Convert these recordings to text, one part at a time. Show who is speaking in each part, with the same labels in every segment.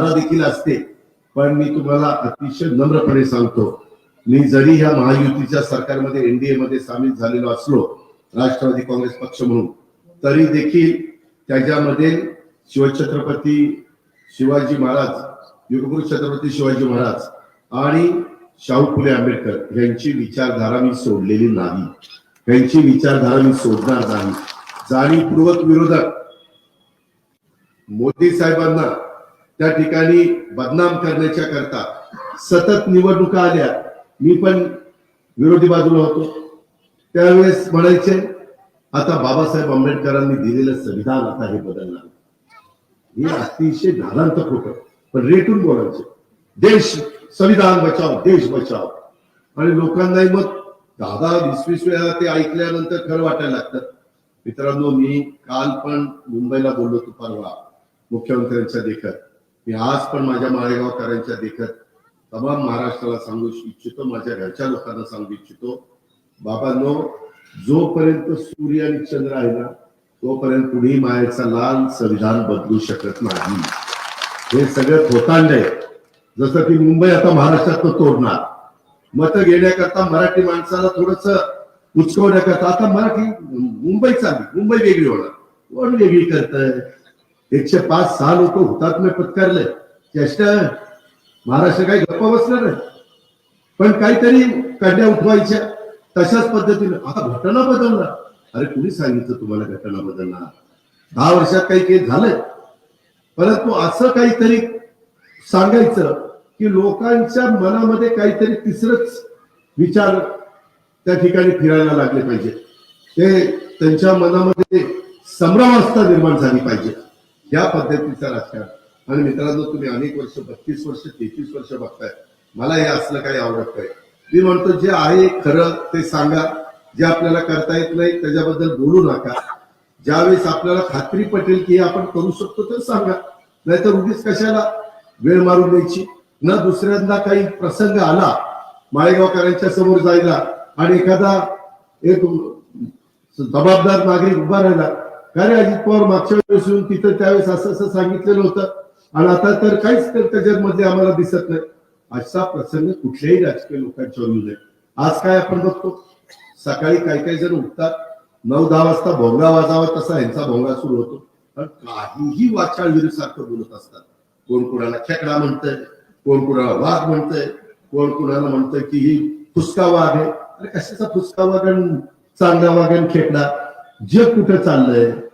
Speaker 1: देखील असते. पण मी तुम्हाला अतिशय नम्रपणे सांगतो मी जरी ह्या महायुतीच्या सरकारमध्ये एनडीए मध्ये सामील झालेलो असलो राष्ट्रवादी काँग्रेस पक्ष म्हणून तरी देखील त्याच्यामध्ये शिवछत्रपती शिवाजी महाराज युगगुरु छत्रपती शिवाजी महाराज आणि शाहू फुले आंबेडकर यांची विचारधारा मी सोडलेली नाही. यांची विचारधारा मी सोडणार नाही. जाणीवपूर्वक विरोधक मोदी साहेबांना त्या ठिकाणी बदनाम करण्याच्या करता सतत निवडणुका आल्या. मी पण विरोधी बाजूला होतो. त्यावेळेस म्हणायचे आता बाबासाहेब आंबेडकरांनी दिलेलं संविधान आता हे बदलणार. हे अतिशय धारांत खोट. पण रेटून बोलायचे देश संविधान बचाव देश बचाव. आणि लोकांनाही मग दहा वीस वीस वेळा ते ऐकल्यानंतर खरं वाटायला लागतं. मित्रांनो मी काल पण मुंबईला बोललो होतो परवा मुख्यमंत्र्यांच्या देखत. मी आज पण माझ्या माळेगावकरांच्या देखत तमाम महाराष्ट्राला सांगू इच्छितो माझ्या घरच्या लोकांना सांगू इच्छितो बाबांनो जोपर्यंत सूर्य आणि चंद्र आहे ना तोपर्यंत कुणीही मायाचा लाल संविधान बदलू शकत नाही. हे सगळं होतांडे जसं की मुंबई आता महाराष्ट्रात तोडणार. मत घेण्याकरता मराठी माणसाला थोडस उचकवण्याकरता आता मराठी मुंबई चालली मुंबई वेगळी होणार. कोण वेगळी करत एकशे पाच सहा लोक हुतात्म्य पत्कारले. चेष्टा महाराष्ट्र काही गप्पा बसणार नाही. पण काहीतरी कड्या उठवायच्या तशाच पद्धतीने. आता घटना बदलणार. अरे कुणी सांगितलं तुम्हाला घटना बदलणार? दहा वर्षात काही केस झालंय परंतु असं काहीतरी सांगायचं की लोकांच्या मनामध्ये काहीतरी तिसरंच विचार त्या ठिकाणी फिरायला लागले पाहिजे. ते त्यांच्या मनामध्ये संभ्रमावस्था निर्माण झाली पाहिजे. या पद्धतीचं राजकारण. आणि मित्रांनो तुम्ही अनेक वर्ष बत्तीस वर्ष तेहतीस वर्ष बघताय. मला हे असलं काही आवडत नाही. मी म्हणतो जे आहे खरं ते सांगा. जे आपल्याला करता येत नाही त्याच्याबद्दल बोलू नका. ज्यावेळेस आपल्याला खात्री पटेल की हे आपण करू शकतो तर सांगा. नाहीतर उगीच कशाला वेळ मारून द्यायची? न दुसऱ्यांदा काही प्रसंग आला माळेगावकरांच्या समोर जायला आणि एखादा एक जबाबदार नागरिक उभा राहिला का अजित पवार मागच्या वेळेस येऊन तिथं त्यावेळेस असं असं सांगितलेलं होतं. आणि आता तर काहीच तर त्याच्यामध्ये आम्हाला दिसत नाही. असा प्रसंग कुठल्याही राजकीय लोकांच्या येऊ नये. आज काय आपण बघतो? सकाळी काही काही जण उठतात. नऊ दहा वाजता भोंगा वाजावा तसा यांचा भोंगा सुरू होतो. पण काहीही वाचाळ सारखं बोलत असतात. कोण कोणाला खेकडा म्हणतंय? कोण कुणाला वाघ म्हणतंय? कोण कुणाला म्हणतंय की ही फुसका वाघ आहे? अरे कशाचा फुसका वाघ आणि चांगला वाघ आणि खेकडा? जग कुठं चाललंय?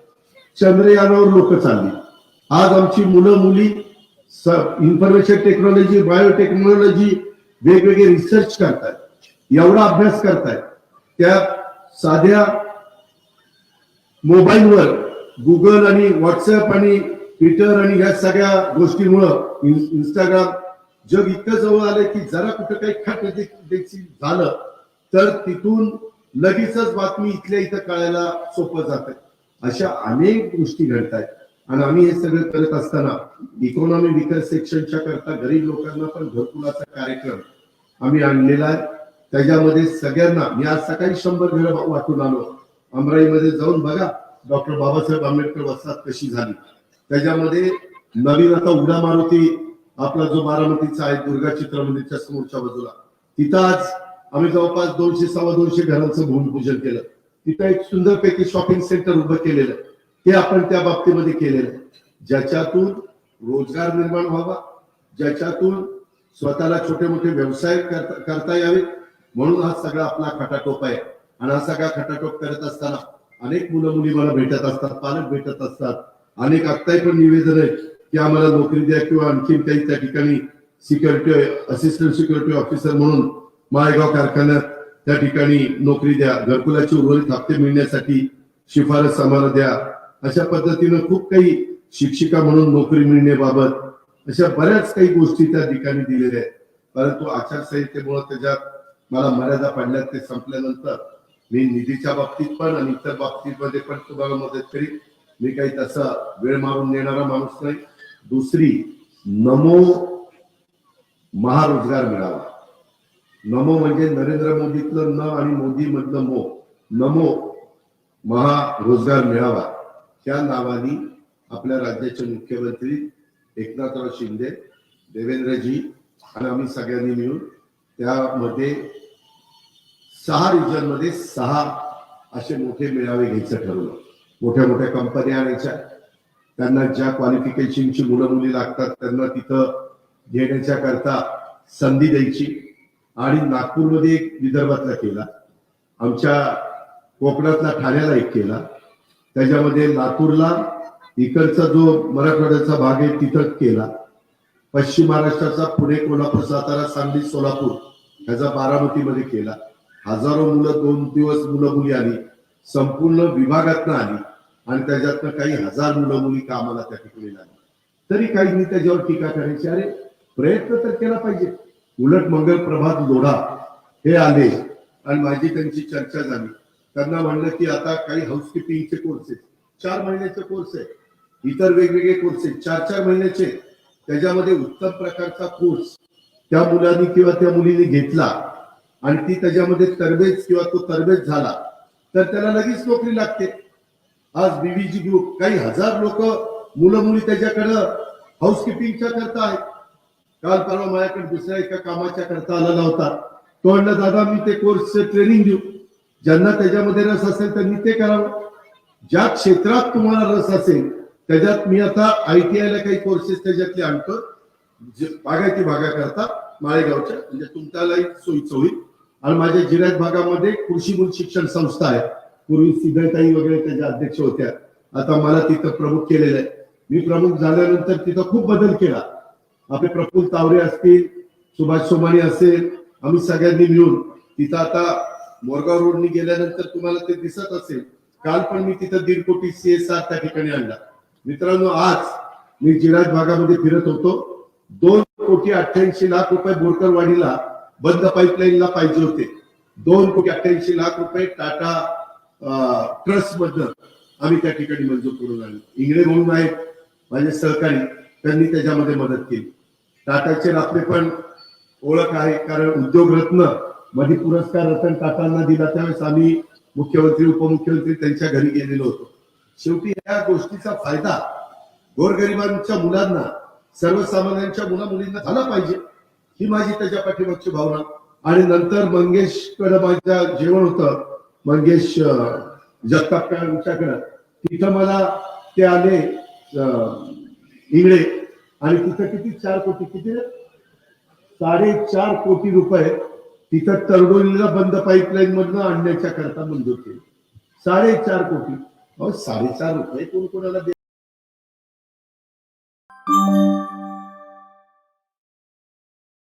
Speaker 1: चंद्रयानावर लोक चालली. आज आमची मुलं मुली इन्फॉर्मेशन टेक्नॉलॉजी बायोटेक्नॉलॉजी वेगवेगळे रिसर्च करतायत. एवढा अभ्यास करतायत. त्या साध्या मोबाईलवर गुगल आणि व्हॉट्सअप आणि ट्विटर आणि या सगळ्या गोष्टीमुळं इंस्टाग्राम जग इतकं जवळ आलं की जरा कुठं काही खट झालं तर तिथून लगेचच बातमी इथल्या इथं कळायला सोपं जात अशा अनेक गोष्टी घडत आहेत आणि आम्ही हे सगळं करत असताना इकॉनॉमी विकर सेक्शनच्या करता गरीब लोकांना पण घरकुलाचा कार्यक्रम आम्ही आणलेला आहे. त्याच्यामध्ये सगळ्यांना मी आज सकाळी शंभर घरं वाटून आलो. अमराईमध्ये जाऊन बघा डॉक्टर बाबासाहेब आंबेडकर वसाहत कशी झाली. त्याच्यामध्ये नवीन आता उडा मारुती आपला जो बारामतीचा आहे दुर्गा चित्र मंदिरच्या समोरच्या बाजूला. तिथं आज आम्ही जवळपास दोनशे सव्वा दोनशे घरांचं भूमिपूजन केलं. तिथं एक सुंदरपैकी शॉपिंग सेंटर उभं केलेलं. ते आपण त्या बाबतीमध्ये केलेलं. आहे. ज्याच्यातून रोजगार निर्माण व्हावा ज्याच्यातून स्वतःला छोटे मोठे व्यवसाय करता करता यावे म्हणून हा सगळा आपला खटाटोप आहे. आणि हा सगळा खटाटोप करत असताना अनेक मुलं मुली मला भेटत असतात पालक भेटत असतात. अनेक आत्ताही पण निवेदन आहे की आम्हाला नोकरी द्या किंवा आणखीन काही त्या ठिकाणी सिक्युरिटी असिस्टंट सिक्युरिटी ऑफिसर म्हणून माळेगाव कारखान्यात त्या ठिकाणी नोकरी द्या घरकुलाचे उर्वरित हप्ते मिळण्यासाठी शिफारस आम्हाला द्या. अशा पद्धतीनं खूप काही शिक्षिका म्हणून नोकरी मिळण्याबाबत अशा बऱ्याच काही गोष्टी त्या ठिकाणी दिलेल्या आहेत. परंतु आचारसंहितेमुळे त्याच्यात मला मर्यादा पडल्यात ते संपल्यानंतर मी निधीच्या बाबतीत पण आणि इतर बाबतीमध्ये पण तुम्हाला मदत करीन. मी काही तसा वेळ मारून नेणारा माणूस नाही. दुसरी नमो महारोजगार मिळावा. नमो म्हणजे नरेंद्र मोदीतलं न आणि मोदी मधलं मो. नमो महा रोजगार मिळावा. त्या नावाने आपल्या राज्याचे मुख्यमंत्री एकनाथराव शिंदे देवेंद्रजी आणि आम्ही सगळ्यांनी मिळून त्यामध्ये सहा रिजनमध्ये सहा असे मोठे मेळावे घ्यायचं ठरवलं. मोठ्या मोठ्या कंपन्या आणायच्या. त्यांना ज्या क्वालिफिकेशनची मुलं मुली लागतात त्यांना तिथं घेण्याच्या करता संधी द्यायची. आणि नागपूरमध्ये एक विदर्भातला केला आमच्या कोकणातला ठाण्याला एक केला त्याच्यामध्ये लातूरला इकडचा जो मराठवाड्याचा भाग आहे तिथं केला. पश्चिम महाराष्ट्राचा पुणे कोल्हापूर सातारा सांगली सोलापूर ह्याचा बारामतीमध्ये केला. हजारो मुलं दोन दिवस मुलं मुली आली. संपूर्ण विभागातनं आली. आणि त्याच्यातनं काही हजार मुलं मुली कामाला त्या ठिकाणी लागली. तरी काहींनी त्याच्यावर टीका करायची. अरे प्रयत्न तर केला पाहिजे. उलट मंगल प्रभात लोढा. हे आले आणि माझी त्यांची चर्चा झाली. त्यांना म्हणलं की आता काही हाऊसकीपिंगचे कोर्स आहेत. चार महिन्याचे कोर्स आहे इतर वेगवेगळे कोर्सेस आहेत. चार चार महिन्याचे. त्याच्यामध्ये उत्तम प्रकारचा कोर्स त्या मुलांनी किंवा त्या मुलीने घेतला आणि ती त्याच्यामध्ये तरबेज किंवा तो तरबेज झाला तर त्याला लगेच नोकरी लागते. आज बीवीजी ग्रुप काही हजार लोक मुलं मुली त्याच्याकडं हाऊसकीपिंगच्या करता आहेत काल परवा माझ्याकडे दुसऱ्या एका कामाच्या करता आलेला होता तो म्हणला दादा मी ते कोर्स ट्रेनिंग देऊ. ज्यांना त्याच्यामध्ये रस असेल त्यांनी ते करावं. ज्या क्षेत्रात तुम्हाला रस असेल त्याच्यात मी आता आय टी आयला काही कोर्सेस त्याच्यातले आणतो. जे बागायती भागा करता माळेगावच्या. म्हणजे तुमच्यालाही सोयीचं होईल. आणि माझ्या जिल्ह्यात भागामध्ये कृषी मूल शिक्षण संस्था आहे. पूर्वी सिद्धताई वगैरे त्याच्या अध्यक्ष होत्या. आता मला तिथं प्रमुख केलेलं आहे. मी प्रमुख झाल्यानंतर तिथं खूप बदल केला. आपले प्रफुल्ल तावरे असतील सुभाष सोमाणी असेल आम्ही सगळ्यांनी मिळून तिथं आता मोरगाव रोडनी गेल्यानंतर तुम्हाला ते दिसत असेल. काल पण मी तिथं दीड कोटी सी एस आर त्या ठिकाणी आणला. मित्रांनो आज मी जिराज भागामध्ये फिरत होतो. दोन कोटी अठ्ठ्याऐंशी लाख रुपये बोरकरवाडीला बंद पाईपलाईनला पाहिजे होते. दोन कोटी अठ्ठ्याऐंशी लाख रुपये टाटा ट्रस्ट मधनं आम्ही त्या ठिकाणी मंजूर करून आणले. इंगळे म्हणून आहेत माझे सहकारी. त्यांनी त्याच्यामध्ये मदत केली. टाटाचे आपले पण ओळख आहे कारण उद्योगरत्नमध्ये पुरस्कार रतन टाटांना दिला त्यावेळेस आम्ही मुख्यमंत्री उपमुख्यमंत्री त्यांच्या घरी गेलेलो होतो. शेवटी या गोष्टीचा फायदा गोरगरिबांच्या मुलांना सर्वसामान्यांच्या मुला मुलींना झाला पाहिजे ही माझी त्याच्या पाठीमागची भावना. आणि नंतर मंगेशकडे माझ्या जेवण होतं मंगेश जगताप यांच्याकडं तिथं मला ते आले इंगळे. आणि तिथं किती? चार कोटी. किती? साडेचार कोटी रुपये तिथं तरडोलीला बंद पाईपलाईन मधनं आणण्याच्या करता मंजूर केले. साडेचार कोटी. अहो साडेचार रुपये कोण कोणाला दे